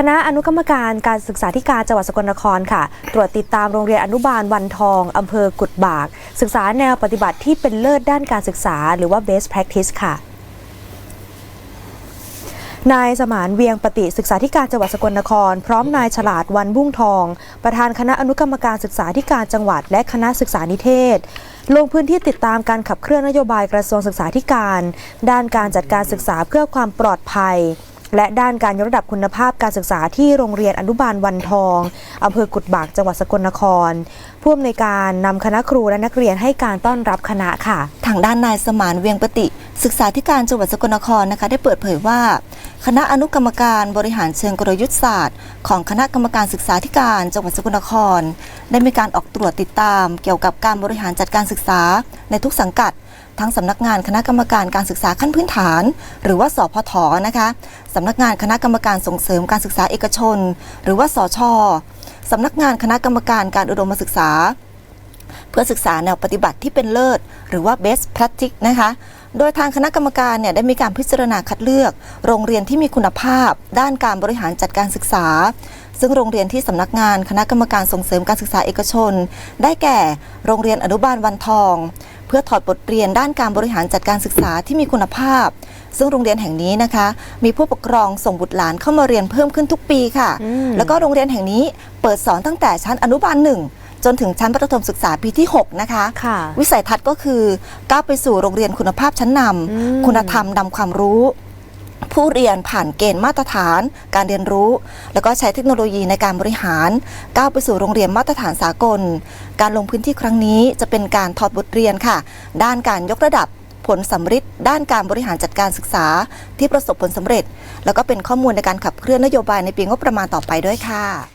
คณะอนุกรรมการการศึกษาธิการจังหวัดสกลนครค่ะ ตรวจติดตามโรงเรียนอนุบาลวันทองอำเภอกุดบาก ศึกษาแนวปฏิบัติที่เป็นเลิศด้านการศึกษา หรือว่า best practice ค่ะนายสมานเวียงปฏิศึกษาธิการจังหวัดสกลนคร พร้อมนายฉลาดวันบุ้งทอง ประธานคณะอนุกรรมการศึกษาธิการจังหวัด และคณะศึกษานิเทศ ลงพื้นที่ติดตามการขับเคลื่อนนโยบายกระทรวงศึกษาธิการ ด้านการจัดการศึกษาเพื่อความปลอดภัย และด้านการยกระดับคุณภาพการศึกษาที่โรงเรียนอนุบาลวันทองอำเภอกุดบากจังหวัดสกลนคร ผู้อำนวยการนำคณะครูและนักเรียนให้การต้อนรับคณะค่ะ ทางด้านนายสมานเวียงปฏิ ศึกษาธิการจังหวัดสกลนครนะคะ ได้เปิดเผยว่า คณะอนุกรรมการบริหารเชิงกลยุทธศาสตร์ ของคณะกรรมการศึกษาธิการจังหวัดสกลนคร ได้มีการออกตรวจติดตาม เกี่ยวกับการบริหารจัดการศึกษาในทุกสังกัด ทั้งสำนักงานคณะกรรมการการศึกษาขั้นพื้นฐาน หรือว่าสพทนะคะสำนักงานคณะกรรมการส่งเสริมการศึกษาเอกชน หรือว่าสชสำนักงานคณะกรรมการการอุดมศึกษา เพื่อศึกษาแนวปฏิบัติที่เป็นเลิศ หรือว่า best practice นะคะโดยทางคณะกรรมการเนี่ยได้มีการพิจารณาคัดเลือก โรงเรียนที่มีคุณภาพ ด้านการบริหารจัดการศึกษา ซึ่งโรงเรียนที่สำนักงานคณะกรรมการส่งเสริมการศึกษาเอกชน ได้แก่ โรงเรียนอนุบาลวันทอง เพื่อถอดบทเรียนด้านการบริหารจัดการศึกษาที่มีคุณภาพ ซึ่งโรงเรียนแห่งนี้นะคะ มีผู้ปกครองส่งบุตรหลานเข้ามาเรียนเพิ่มขึ้นทุกปีค่ะอืมแล้วก็โรงเรียนแห่งนี้เปิดสอนตั้งแต่ชั้นอนุบาลหนึ่งจนถึงชั้นประถมศึกษาปีที่ 6 นะคะค่ะวิสัยทัศน์ก็คือก้าวไปสู่โรงเรียนคุณภาพชั้นนอืมำคุณธรรมนำความรู้ ผู้เรียนผ่านเกณฑ์มาตรฐาน การเรียนรู้ แล้วก็ใช้เทคโนโลยีในการบริหาร ก้าวไปสู่โรงเรียนมาตรฐานสากล การลงพื้นที่ครั้งนี้จะเป็นการถอดบทเรียนค่ะ ด้านการยกระดับผลสำฤทธิ์ด้านการบริหารจัดการศึกษาที่ประสบผลสำเร็จ แล้วก็เป็นข้อมูลในการขับเคลื่อนนโยบายในปีงบประมาณต่อไปด้วยค่ะ